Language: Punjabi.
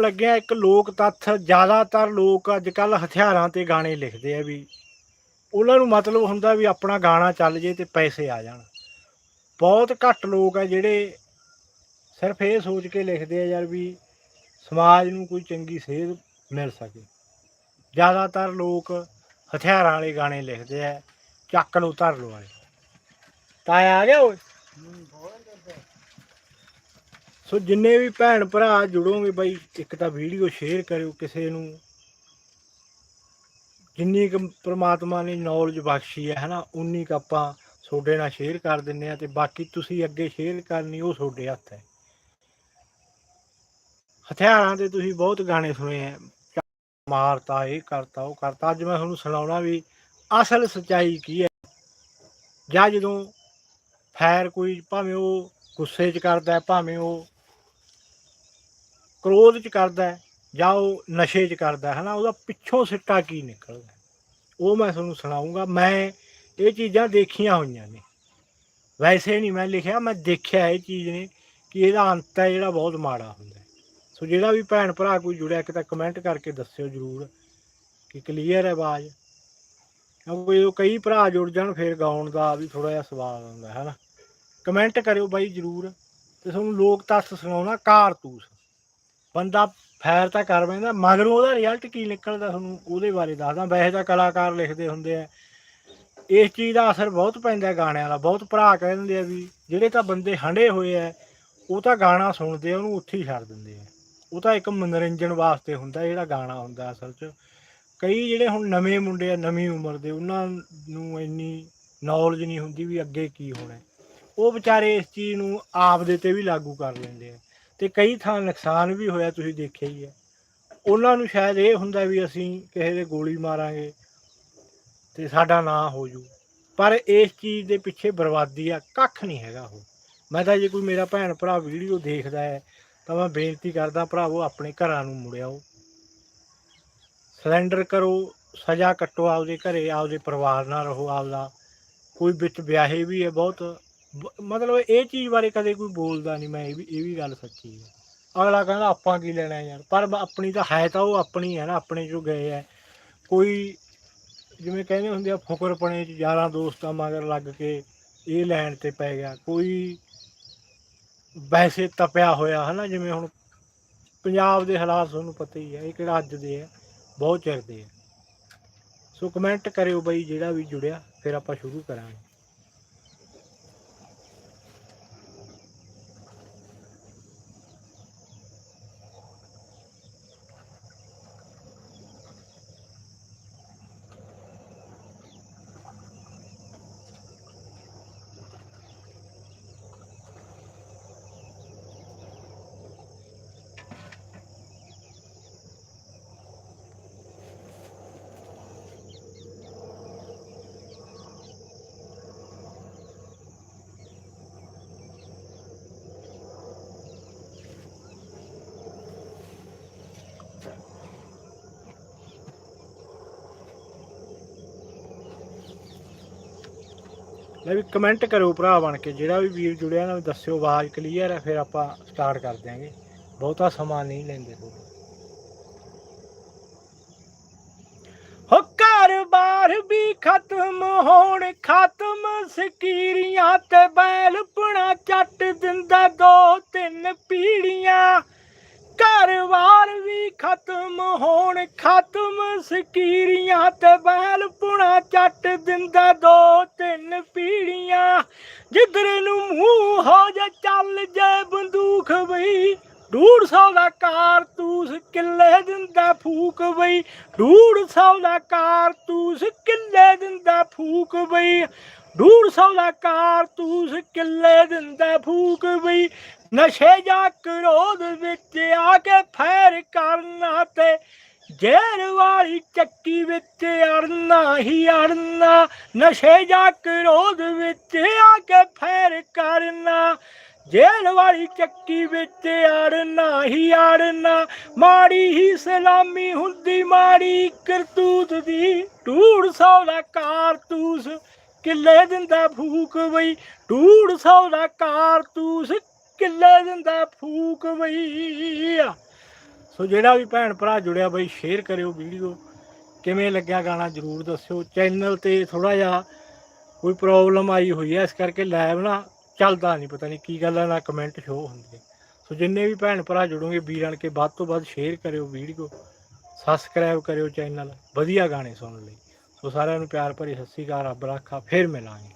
ਲੱਗਿਆ ਇੱਕ ਲੋਕ ਤੱਥ, ਜ਼ਿਆਦਾਤਰ ਲੋਕ ਅੱਜ ਕੱਲ ਹਥਿਆਰਾਂ ਤੇ ਗਾਣੇ ਲਿਖਦੇ ਆ ਵੀ। ਉਹਨਾਂ ਨੂੰ ਮਤਲਬ ਹੁੰਦਾ ਵੀ ਆਪਣਾ ਗਾਣਾ ਚੱਲ ਜੇ ਤੇ ਪੈਸੇ ਆ ਜਾਣ। ਬਹੁਤ ਘੱਟ ਲੋਕ ਆ ਜਿਹੜੇ ਸਿਰਫ ਇਹ ਸੋਚ ਕੇ ਲਿਖਦੇ ਆ ਯਾਰ ਵੀ ਸਮਾਜ ਨੂੰ ਕੋਈ ਚੰਗੀ ਸੇਧ ਮਿਲ ਸਕੇ। ਜ਼ਿਆਦਾਤਰ ਲੋਕ ਹਥਿਆਰਾਂ ਵਾਲੇ ਗਾਣੇ ਲਿਖਦੇ ਆ, ਚੱਕ ਲੋ ਧਰ ਲੋ ਵਾਲੇ। ਤਾਂ ਆ ਗਿਆ ਓਏ? ਸੋ ਜਿੰਨੇ ਵੀ ਭੈਣ ਭਰਾ ਜੁੜੋਗੇ ਬਾਈ, ਇੱਕ ਤਾਂ ਵੀਡੀਓ ਸ਼ੇਅਰ ਕਰਿਓ ਕਿਸੇ ਨੂੰ। ਜਿੰਨੀ ਕੁ ਪ੍ਰਮਾਤਮਾ ਨੇ ਨੌਲੇਜ ਬਖਸ਼ੀ ਹੈ, ਹਨਾ, ਉਨੀ ਕੁ ਆਪਾਂ ਤੁਹਾਡੇ ਨਾਲ ਸ਼ੇਅਰ ਕਰ ਦਿੰਨੇ ਆ ਤੇ ਬਾਕੀ ਤੁਸੀਂ ਅੱਗੇ ਸ਼ੇਅਰ ਕਰਨੀ, ਉਹ ਤੁਹਾਡੇ ਹੱਥ ਹੈ। ਹਥਿਆਰਾਂ ਤੇ ਤੁਸੀਂ ਬਹੁਤ ਗਾਣੇ ਸੁਣੇ ਆ ਮਾਰਤਾ, ਇਹ ਕਰਤਾ, ਉਹ ਕਰਤਾ। ਅੱਜ ਮੈਂ ਤੁਹਾਨੂੰ ਸੁਣਾਉਣਾ ਵੀ ਅਸਲ ਸਚਾਈ ਕੀ ਹੈ? ਜਾਂ ਜਦੋਂ ਫੈਰ ਕੋਈ ਭਾਵੇਂ ਉਹ ਗੁੱਸੇ 'ਚ ਕਰਦਾ ਭਾਵੇਂ ਉਹ ਕ੍ਰੋਧ 'ਚ ਕਰਦਾ ਜਾਂ ਉਹ ਨਸ਼ੇ 'ਚ ਕਰਦਾ ਹੈ ਨਾ ਉਹਦਾ ਪਿੱਛੋਂ ਸਿੱਟਾ ਕੀ ਨਿਕਲਦਾ ਉਹ ਮੈਂ ਤੁਹਾਨੂੰ ਸੁਣਾਉਂਗਾ, ਮੈਂ ਇਹ ਚੀਜ਼ਾਂ ਦੇਖੀਆਂ ਹੋਈਆਂ ਨੇ। ਵੈਸੇ ਨਹੀਂ ਮੈਂ ਲਿਖਿਆ, ਮੈਂ ਦੇਖਿਆ ਇਹ ਚੀਜ਼ ਨੇ ਕਿ ਇਹਦਾ ਅੰਤ ਹੈ ਜਿਹੜਾ ਬਹੁਤ ਮਾੜਾ ਹੁੰਦਾ ਸੋ ਜਿਹੜਾ ਵੀ ਭੈਣ ਭਰਾ ਕੋਈ ਜੁੜਿਆ, ਇੱਕ ਤਾਂ ਕਮੈਂਟ ਕਰਕੇ ਦੱਸਿਓ ਜਰੂਰ ਕਿ ਕਲੀਅਰ ਹੈ ਆਵਾਜ਼। ਕਿਉਂਕਿ ਜਦੋਂ ਕਈ ਭਰਾ ਜੁੜ ਜਾਣ, ਫਿਰ ਗਾਉਣ ਦਾ ਵੀ ਥੋੜਾ ਜਿਹਾ ਸਵਾਦ ਆਉਂਦਾ ਹੈ ਨਾ ਕਮੈਂਟ ਕਰਿਓ ਬਾਈ ਜਰੂਰ ਤੇ ਤੁਹਾਨੂੰ ਲੋਕ ਤੱਥ ਸੁਣਾਉਣਾ, ਕਾਰਤੂਸ। ਬੰਦਾ ਫੈਰ ਤਾਂ ਕਰ ਬੈਂਦਾ, ਮਗਰੋਂ ਉਹਦਾ ਰਿਜ਼ਲਟ ਕੀ ਨਿਕਲਦਾ ਤੁਹਾਨੂੰ ਉਹਦੇ ਬਾਰੇ ਦੱਸਦਾ। ਵੈਸੇ ਤਾਂ ਕਲਾਕਾਰ ਲਿਖਦੇ ਹੁੰਦੇ ਆ। ਇਸ ਚੀਜ਼ ਦਾ ਅਸਰ ਬਹੁਤ ਪੈਂਦਾ ਗਾਣਿਆਂ ਦਾ। ਬਹੁਤ ਭਰਾ ਕਹਿ ਦਿੰਦੇ ਆ ਵੀ ਜਿਹੜੇ ਤਾਂ ਬੰਦੇ ਹੰਡੇ ਹੋਏ ਆ, ਉਹ ਤਾਂ ਗਾਣਾ ਸੁਣਦੇ ਆ, ਉਹਨੂੰ ਉੱਥੇ ਹੀ ਛੱਡ ਦਿੰਦੇ ਆ। ਉਹ ਤਾਂ ਇੱਕ ਮਨੋਰੰਜਨ ਵਾਸਤੇ ਹੁੰਦਾ ਜਿਹੜਾ ਗਾਣਾ ਹੁੰਦਾ ਅਸਲ 'ਚ। ਕਈ ਜਿਹੜੇ ਹੁਣ ਨਵੇਂ ਮੁੰਡੇ ਆ, ਨਵੀਂ ਉਮਰ ਦੇ, ਉਹਨਾਂ ਨੂੰ ਇੰਨੀ ਨੌਲੇਜ ਨਹੀਂ ਹੁੰਦੀ ਵੀ ਅੱਗੇ ਕੀ ਹੋਣਾ। ਉਹ ਵਿਚਾਰੇ ਇਸ ਚੀਜ਼ ਨੂੰ ਆਪਦੇ ਤੇ ਵੀ ਲਾਗੂ ਕਰ ਲੈਂਦੇ ਆ। ਤੇ ਕਈ ਥਾਂ ਨੁਕਸਾਨ ਵੀ ਹੋਇਆ ਤੁਸੀਂ ਦੇਖਿਆ ਹੀ ਹੈ। ਉਹਨਾਂ ਨੂੰ ਸ਼ਾਇਦ ਇਹ ਹੁੰਦਾ ਵੀ ਅਸੀਂ ਕਿਸੇ ਦੇ ਗੋਲੀ ਮਾਰਾਂਗੇ ਤੇ ਸਾਡਾ ਨਾਂ ਹੋ ਜੂ। ਪਰ ਇਸ ਚੀਜ਼ ਦੇ ਪਿੱਛੇ ਬਰਬਾਦੀ ਆ, ਕੱਖ ਨਹੀਂ ਹੈਗਾ ਉਹ। ਮੈਂ ਤਾਂ ਜੇ ਕੋਈ ਮੇਰਾ ਭੈਣ ਭਰਾ ਵੀਡੀਓ ਦੇਖਦਾ ਹੈ, ਤਾਂ ਮੈਂ ਬੇਨਤੀ ਕਰਦਾ ਭਰਾਵੋ, ਆਪਣੇ ਘਰਾਂ ਨੂੰ ਮੁੜਿਆਓ ਸਿਲੰਡਰ ਕਰੋ, ਸਜ਼ਾ ਕੱਟੋ ਆਪਦੇ ਘਰੇ, ਆਪਦੇ ਪਰਿਵਾਰ ਨਾਲ ਰਹੋ ਆਪਦਾ। ਕੋਈ ਵਿੱਚ ਵਿਆਹੇ ਵੀ ਹੈ ਬਹੁਤ ਮਤਲਬ ਇਹ ਚੀਜ਼ ਬਾਰੇ ਕਦੇ ਕੋਈ ਬੋਲਦਾ ਨਹੀਂ ਮੈਂ ਇਹ ਵੀ ਇਹ ਵੀ ਗੱਲ ਸੱਚੀ ਹੈ ਅਗਲਾ ਕਹਿੰਦਾ, ਆਪਾਂ ਕੀ ਲੈਣਾ ਯਾਰ? ਪਰ ਆਪਣੀ ਤਾਂ ਹੈ ਤਾਂ ਉਹ ਆਪਣੀ ਹੈ ਨਾ, ਆਪਣੇ ਚੋਂ ਗਏ ਹੈ ਕੋਈ ਜਿਵੇਂ ਕਹਿੰਦੇ ਹੁੰਦੇ ਆ, ਫੁਕਰਪਣੇ ਚ ਯਾਰਾਂ ਦੋਸਤਾਂ ਮਗਰ ਲੱਗ ਕੇ ਇਹ ਲੈਣ ਤੇ ਪੈ ਗਿਆ। ਕੋਈ ਵੈਸੇ ਤਪਿਆ ਹੋਇਆ, ਹਨਾ, ਜਿਵੇਂ ਹੁਣ ਪੰਜਾਬ ਦੇ ਹਾਲਾਤ ਤੁਹਾਨੂੰ ਪਤਾ ਹੀ ਹੈ ਇਹ ਕਿਹੜਾ ਅੱਜ ਦੇ ਹੈ ਬਹੁਤ ਚਿਰ ਦੇ ਹੈ ਸੋ ਕਮੈਂਟ ਕਰਿਓ ਬਈ, ਜਿਹੜਾ ਵੀ ਜੁੜਿਆ, ਫਿਰ ਆਪਾਂ ਸ਼ੁਰੂ ਕਰਾਂਗੇ। ਲੈ ਵੀ ਕਮੈਂਟ ਕਰੋ ਭਰਾ ਬਣ ਕੇ, ਜਿਹੜਾ ਵੀ ਵੀਰ ਜੁੜਿਆ ਨਾ, ਦੱਸਿਓ ਆਵਾਜ਼ ਕਲੀਅਰ ਹੈ ਫਿਰ ਆਪਾਂ ਸਟਾਰਟ ਕਰ ਦਿਆਂਗੇ। ਬਹੁਤਾ ਸਮਾਂ ਨਹੀਂ ਲੈਂਦੇ ਲੋਕ ਹੋ ਘਰ-ਬਾਰ ਵੀ ਖਤਮ ਹੋਣ, ਖਤਮ ਸਕੀਰੀਆਂ ਤੇ ਬੈਲ ਚੱਟ ਦਿੰਦਾ ਦੋ ਤਿੰਨ ਪੀੜੀਆਂ ਘਰ-ਬਾਰ ਵੀ ਖਤਮ ਹੋਣ, ਖਤਮ ਸਕੀਰੀਆਂ ਤੇ ਬੈਲਪੁਣਾ ਚੱਟ ਦਿੰਦਾ ਦੋ ਤਿੰਨ ਪੀੜੀਆਂ, ਜਿੱਧਰ ਨੂੰ ਮੂੰਹ ਹੋ ਜਾ ਚੱਲ ਜੇ ਬੰਦੂਕ ਬਈ। ਡੂਢ ਦਾ ਕਾਰਤੂਸ ਕਿੱਲੇ ਦਿੰਦਾ ਫੂਕ ਬਈ। ਡੂਢ ਸੌ ਦਾ ਕਾਰਤੂਸ ਕਿੱਲੇ ਦਿੰਦਾ ਫੂਕ ਬਈ। ਡੂਢ ਦਾ ਕਾਰਤੂਸ ਕਿੱਲੇ ਦਿੰਦਾ ਫੂਕ ਬਈ। ਨਸ਼ੇ ਜਾਂ ਕਰੋਧ ਵਿੱਚ ਆ ਕੇ ਫੈਰ ਕਰਨਾ ਤੇ ਜੇਰ ਵਾਲੀ ਚੱਕੀ ਵਿੱਚ ਅੜਨਾ ਹੀ ਅੜਨਾ, ਨਸ਼ੇ ਜਾਂ ਕਰੋਧ ਵਿੱਚ ਆ ਕੇ ਫੈਰ ਕਰਨਾ। ਜੇਲ੍ਹ ਵਾਲੀ ਚੱਕੀ ਵਿੱਚ ਅੜਨਾ ਹੀ ਅੜਨਾ, ਮਾੜੀ ਹੀ ਸਲਾਮੀ ਹੁੰਦੀ, ਮਾੜੀ ਕਰਤੂਤ ਦੀ ਢੂੜ ਸੌ ਦਾ ਕਾਰਤੂਸ। ਕਿੱਲੇ ਦਿੰਦਾ ਫੂਕ ਬਈ, ਢੂੜ ਸੌ ਦਾ ਕਾਰਤੂਸ। ਕਿੱਲੇ ਦਿੰਦਾ ਫੂਕ ਬਈ। ਸੋ ਜਿਹੜਾ ਵੀ ਭੈਣ ਭਰਾ ਜੁੜਿਆ ਬਈ ਸ਼ੇਅਰ ਕਰਿਓ ਵੀਡੀਓ ਕਿਵੇਂ ਲੱਗਿਆ ਗਾਣਾ ਜਰੂਰ ਦੱਸਿਓ। ਚੈਨਲ ਤੇ ਥੋੜਾ ਜਿਹਾ ਕੋਈ ਪ੍ਰੋਬਲਮ ਆਈ ਹੋਈ ਹੈ, ਇਸ ਕਰਕੇ ਲਾਈਵ ਨਾ ਚੱਲਦਾ ਨਹੀਂ ਪਤਾ ਨਹੀਂ ਕੀ ਗੱਲ ਹੈ ਨਾ ਕਮੈਂਟ ਸ਼ੋ ਹੁੰਦੇ। ਸੋ ਜਿੰਨੇ ਵੀ ਭੈਣ ਭਰਾ ਜੁੜੋਗੇ, ਵੀਰਾਂ ਕੇ ਵੱਧ ਤੋਂ ਵੱਧ ਸ਼ੇਅਰ ਕਰਿਓ ਵੀਡੀਓ ਸਬਸਕ੍ਰਾਈਬ ਕਰਿਓ ਚੈਨਲ ਵਧੀਆ ਗਾਣੇ ਸੁਣਨ ਲਈ। ਸੋ ਸਾਰਿਆਂ ਨੂੰ ਪਿਆਰ ਭਰੀ ਸਤਿ ਸ਼੍ਰੀ ਅਕਾਲ, ਰੱਬ ਰਾਖਾ, ਫਿਰ ਮਿਲਾਂਗੇ।